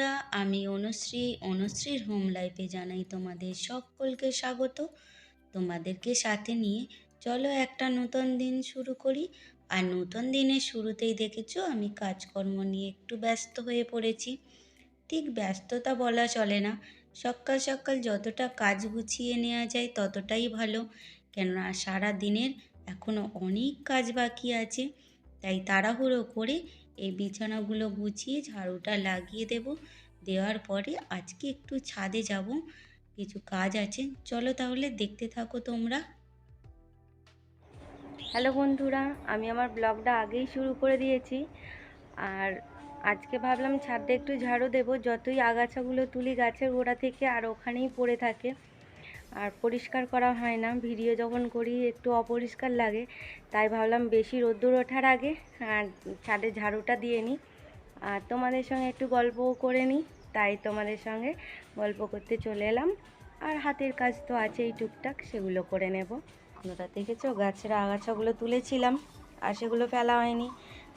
বন্ধুরা, আমি অনুশ্রী, অনুশ্রীর হোম লাইফে জানাই তোমাদের সকলকে স্বাগত। তোমাদেরকে সাথে নিয়ে চলো একটা নতুন দিন শুরু করি। আর নতুন দিনের শুরুতেই দেখেছ, আমি কাজকর্ম নিয়ে একটু ব্যস্ত হয়ে পড়েছি। ঠিক ব্যস্ততা বলা চলে না। সকাল সকাল যতটা কাজ গুছিয়ে নেওয়া যায় ততটাই ভালো। কেননা সারা দিনের এখনও অনেক কাজ বাকি আছে, তাই তাড়াহুড়ো করে এই বিছানাগুলো গুছিয়ে ঝাড়ুটা লাগিয়ে দেব। দেওয়ার পরে আজকে একটু ছাদে যাব। কিছু কাজ আছে। চলো তাহলে দেখতে থাকো তোমরা। হ্যালো বন্ধুরা, আমি আমার ব্লগটা আগেই শুরু করে দিয়েছি। আর আজকে ভাবলাম ছাদটা একটু ঝাড়ু দেবো। যতই আগাছাগুলো তুলি গাছের গোড়া থেকে আর ওখানেই পড়ে থাকে। আর পরিষ্কার করা হয় না। ভিডিও যখন করি, একটু অপরিষ্কার লাগে। তাই ভাবলাম বেশি রোদ্দুর ওঠার আগে, আর ছাদে ঝাড়ুটা দিয়ে নিই। আর তোমাদের সঙ্গে একটু গল্পও করে নিই। তাই তোমাদের সঙ্গে গল্প করতে চলে এলাম। আর হাতের কাজ তো আছেই টুকটাক, সেগুলো করে নেব। আপনারা দেখেছ? গাছের আগাছাগুলো তুলেছিলাম, আর সেগুলো ফেলা হয়নি।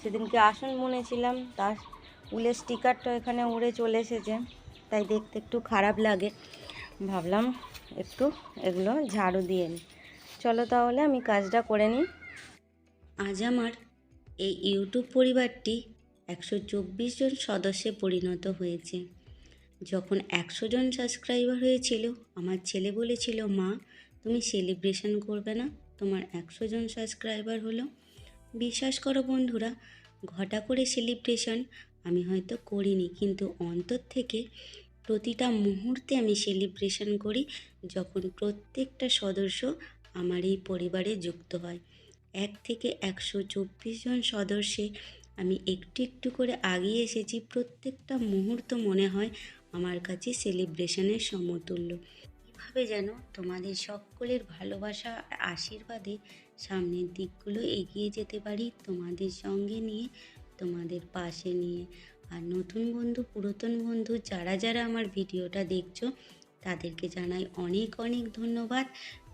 সেদিনকে আসন বুনেছিলাম, তার উলের স্টিকারটা এখানে উড়ে চলে এসেছে। তাই দেখতে একটু খারাপ লাগে। ভাবলাম একটু এগুলো ঝাড়ু দিয়ে নিই চলো তাহলে আমি কাজটা করে নিই। আজ আমার এই ইউটিউব পরিবারটি একশো চব্বিশ জন সদস্যে পরিণত হয়েছে। যখন একশো জন সাবস্ক্রাইবার হয়েছিল, আমার ছেলে বলেছিল, মা, তুমি সেলিব্রেশন করবে না? তোমার একশো জন সাবস্ক্রাইবার হলো। বিশ্বাস করো বন্ধুরা, ঘটা করে সেলিব্রেশন আমি হয়তো করিনি। কিন্তু অন্তর থেকে প্রতিটা মুহূর্তে আমি সেলিব্রেশন করি যখন প্রত্যেকটা সদস্য আমার এই পরিবারে যুক্ত হয়। এক থেকে একশো চব্বিশ জন সদস্যে আমি একটু একটু করে আগিয়ে এসেছি। প্রত্যেকটা মুহূর্ত মনে হয় আমার কাছে সেলিব্রেশনের সমতুল্য। কীভাবে যেন তোমাদের সকলের ভালোবাসা আশীর্বাদে সামনের দিকগুলো এগিয়ে যেতে পারি তোমাদের সঙ্গে নিয়ে, তোমাদের পাশে নিয়ে। আর নতুন বন্ধু, পুরাতন বন্ধু যারা যারা আমার ভিডিওটা দেখছ, তাদেরকে জানাই অনেক অনেক ধন্যবাদ।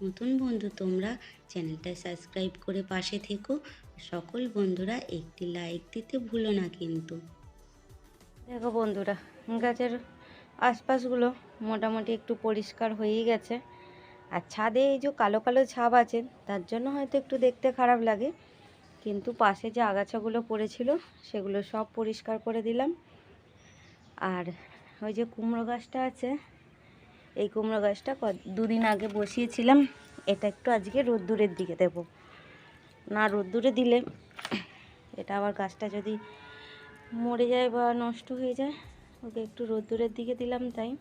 নতুন বন্ধু তোমরা, চ্যানেলটা সাবস্ক্রাইব করে পাশে থেকো। সকল বন্ধুরা একটি লাইক দিতে ভুলো না কিন্তু। দেখো বন্ধুরা, গাছের আশপাশগুলো মোটামুটি একটু পরিষ্কার হয়েই গেছে। আর ছাদে এই যে কালো কালো ছাপ আছে, তার জন্য হয়তো একটু দেখতে খারাপ লাগে। কিন্তু পাশে যে আগাছাগুলো পড়েছিল, সেগুলো সব পরিষ্কার করে দিলাম। আর ওই যে কুমড়ো গাছটা আছে, এই কুমড়ো গাছটা দুদিন আগে বসিয়েছিলাম। এটা একটু আজকে রোদ্দুরের দিকে দেব। না, রোদ্দুরে দিলে এটা আবার গাছটা যদি মরে যায় বা নষ্ট হয়ে যায়, ওকে একটু রোদ্দুরের দিকে দিলাম তাই।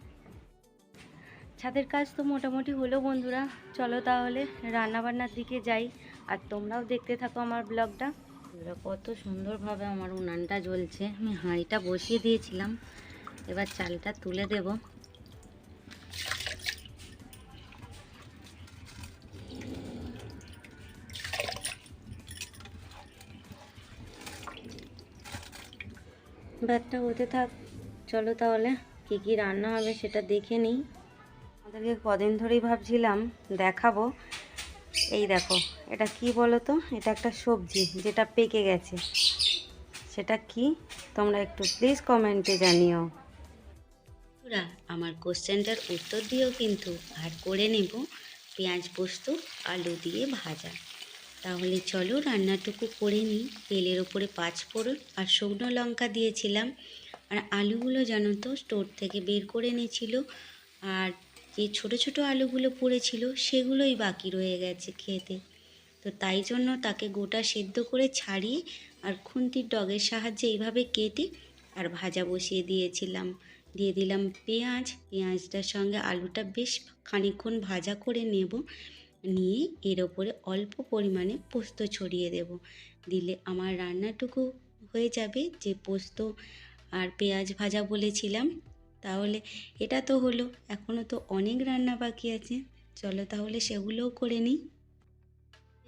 ছাদের কাজ তো মোটামুটি হলো বন্ধুরা। চলো তাহলে রান্নাবান্নার দিকে যাই। আর তোমরাও দেখতে থাকো আমার ব্লগটা। এবার কত সুন্দরভাবে আমার উনানটা জ্বলছে। আমি হাঁড়িটা বসিয়ে দিয়েছিলাম। এবার চালটা তুলে দেব। ভাতটা হতে থাক। চলো তাহলে, কী কী রান্না হবে সেটা দেখে নিই। আমাদেরকে কদিন ধরেই ভাবছিলাম দেখাবো। এই দেখো, এটা কি বলো তো এটা একটা সবজি যেটা পেকে গেছে। সেটা কি? তোমরা একটু প্লিজ কমেন্টে জানিও। আমার কোশ্চেনটার উত্তর দিয়েও কিন্তু। আর করে নেব পেঁয়াজ পোস্ত, আলু দিয়ে ভাজা। তাহলে চলো রান্নাটুকু করে নিই। তেলের ওপরে পাঁচ ফোড়ন আর শুকনো লঙ্কা দিয়েছিলাম। আর আলুগুলো জানো তো, স্টোর থেকে বের করে এনেছিল। আর যে ছোট ছোট আলুগুলো পড়েছিল সেগুলোই বাকি রয়ে গেছে খেতে। তো তাই জন্য তাকে গোটা সেদ্ধ করে ছাড়িয়ে আর খুন্তির ডগের সাহায্যে এইভাবে কেটে আর ভাজা বসিয়ে দিয়েছিলাম। দিয়ে দিলাম পেঁয়াজ। পেঁয়াজটার সঙ্গে আলুটা বেশ খানিকক্ষণ ভাজা করে নেব। নিয়ে এর ওপরে অল্প পরিমাণে পোস্ত ছড়িয়ে দেব। দিলে আমার রান্নাটুকু হয়ে যাবে। যে পোস্ত আর পেঁয়াজ ভাজা বলেছিলাম তাহলে এটা তো হলো এখনও তো অনেক রান্না বাকি আছে। চলো তাহলে সেগুলোও করে নিই।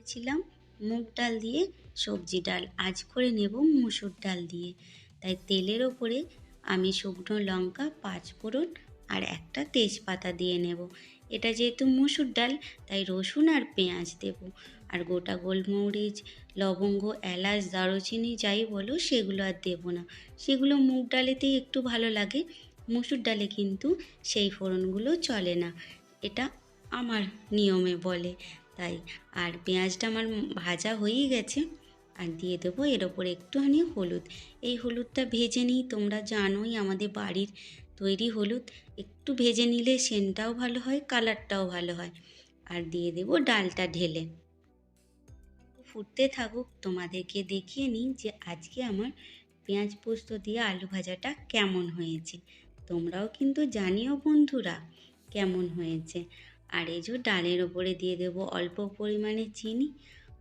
ছিলাম মুগ ডাল দিয়ে সবজি ডাল, আজ করে নেব মুসুর ডাল দিয়ে। তাই তেলের ওপরে আমি শুকনো লঙ্কা, পাঁচ ফোড়ন আর একটা তেজপাতা দিয়ে নেব। এটা যেহেতু মুসুর ডাল, তাই রসুন আর পেঁয়াজ দেব। আর গোটা গোলমরিচ, লবঙ্গ, এলাচ, দারুচিনি, যাই বলো, সেগুলো আর দেবো না। সেগুলো মুগ ডালেতেই একটু ভালো লাগে। মুসুর ডালে কিন্তু সেই ফোড়নগুলো চলে না। এটা আমার নিয়মে বলে। তাই আর পেঁয়াজটা আমার ভাজা হয়েই গেছে। আর দিয়ে দেবো এর ওপর একটুখানি হলুদ। এই হলুদটা ভেজে নিই, তোমরা জানোই আমাদের বাড়ির তৈরি হলুদ। একটু ভেজে নিলে সেন্টটাও ভালো হয়, কালারটাও ভালো হয়। আর দিয়ে দেবো ডালটা ঢেলে। ফুটতে থাকুক, তোমাদেরকে দেখিয়ে নিই যে আজকে আমার পেঁয়াজ পোস্ত দিয়ে আলু ভাজাটা কেমন হয়েছে। তোমরাও কিন্তু জানিও বন্ধুরা কেমন হয়েছে। আর এই যে ডালের ওপরে দিয়ে দেবো অল্প পরিমাণে চিনি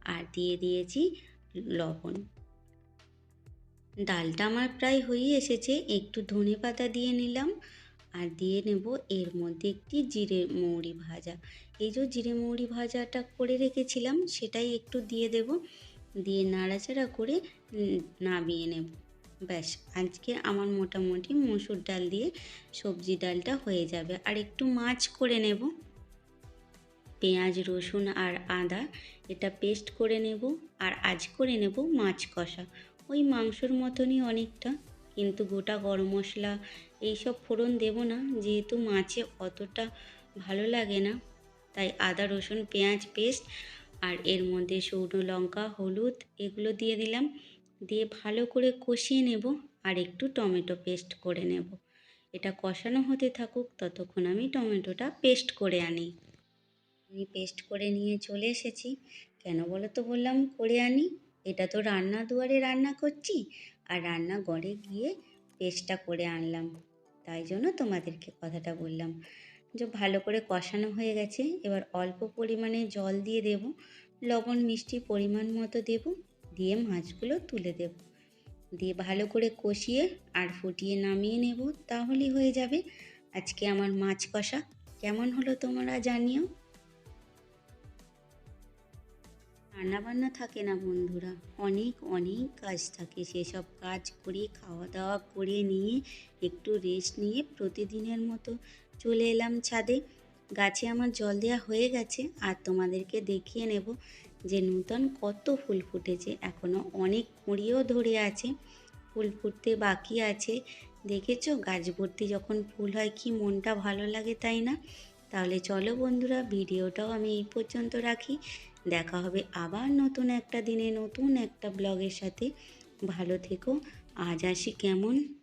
আর দিয়ে দিয়েছি লবণ। ডালটা আমার প্রায় হয়ে এসেছে, একটু ধনে পাতা দিয়ে নিলাম আর দিয়ে নেব এর মধ্যে একটি জিরে মৌরি ভাজা। এই যে জিরে মৌরি ভাজাটা করে রেখেছিলাম, সেটাই একটু দিয়ে দেব, দিয়ে নাড়াচাড়া করে নামিয়ে নেব। ব্যাস, আজকে আমার মোটামুটি মসুর ডাল দিয়ে সবজি ডালটা হয়ে যাবে। আর একটু মাছ করে নেব। পেঁয়াজ, রসুন আর আদা, এটা পেস্ট করে নেব আর আজ করে নেব মাছ কষা। ওই মাংসর মতনই অনেকটা, কিন্তু গোটা গরম মশলা এইসব ফোড়ন দেব না, যেহেতু মাছে অতটা ভালো লাগে না। তাই আদা, রসুন, পেঁয়াজ, পেস্ট আর এর মধ্যে শুকনো লঙ্কা, হলুদ এগুলো দিয়ে দিলাম। দিয়ে ভালো করে কষিয়ে নেব আর একটু টমেটো পেস্ট করে নেব। এটা কষানো হতে থাকুক, ততক্ষণ আমি টমেটোটা পেস্ট করে আনি। আমি পেস্ট করে নিয়ে চলে এসেছি। কেন বলো তো বললাম, করে আনি। এটা তো রান্না দুয়ারে রান্না করছি আর রান্না ঘরে গিয়ে পেস্টটা করে আনলাম। তাই জন্য তোমাদেরকে কথাটা বললাম। যে ভালো করে কষানো হয়ে গেছে। এবার অল্প পরিমাণে জল দিয়ে দেব। লবণ, মিষ্টি পরিমাণ মতো দেব। দিয়ে মাছগুলো তুলে দেব। দিয়ে ভালো করে কষিয়ে আর ফুটিয়ে নামিয়ে নেব, তাহলেই হয়ে যাবে। আজকে আমার মাছ কষা। কেমন হলো তোমরা জানিও? রান্নাবান্না থাকে না বন্ধুরা। অনেক অনেক কাজ থাকে। সেসব কাজ করে খাওয়া দাওয়া করে নিয়ে, একটু রেস্ট নিয়ে প্রতিদিনের মতো চলে এলাম ছাদে। গাছে আমার জল দেওয়া হয়ে গেছে, আর তোমাদেরকে দেখিয়ে নেব যে নূতন কত ফুল ফুটেছে এখনও অনেক কুঁড়িও ধরে আছে। ফুল ফুটতে বাকি আছে। দেখেছ? গাছ ভর্তি যখন ফুল হয়, কি মনটা ভালো লাগে তাই না? তাহলে চলো বন্ধুরা, ভিডিওটাও আমি এই পর্যন্ত রাখি। দেখা হবে আবার নতুন একটা দিনে, নতুন একটা ব্লগের সাথে। ভালো থেকো। আজ আসি কেমন?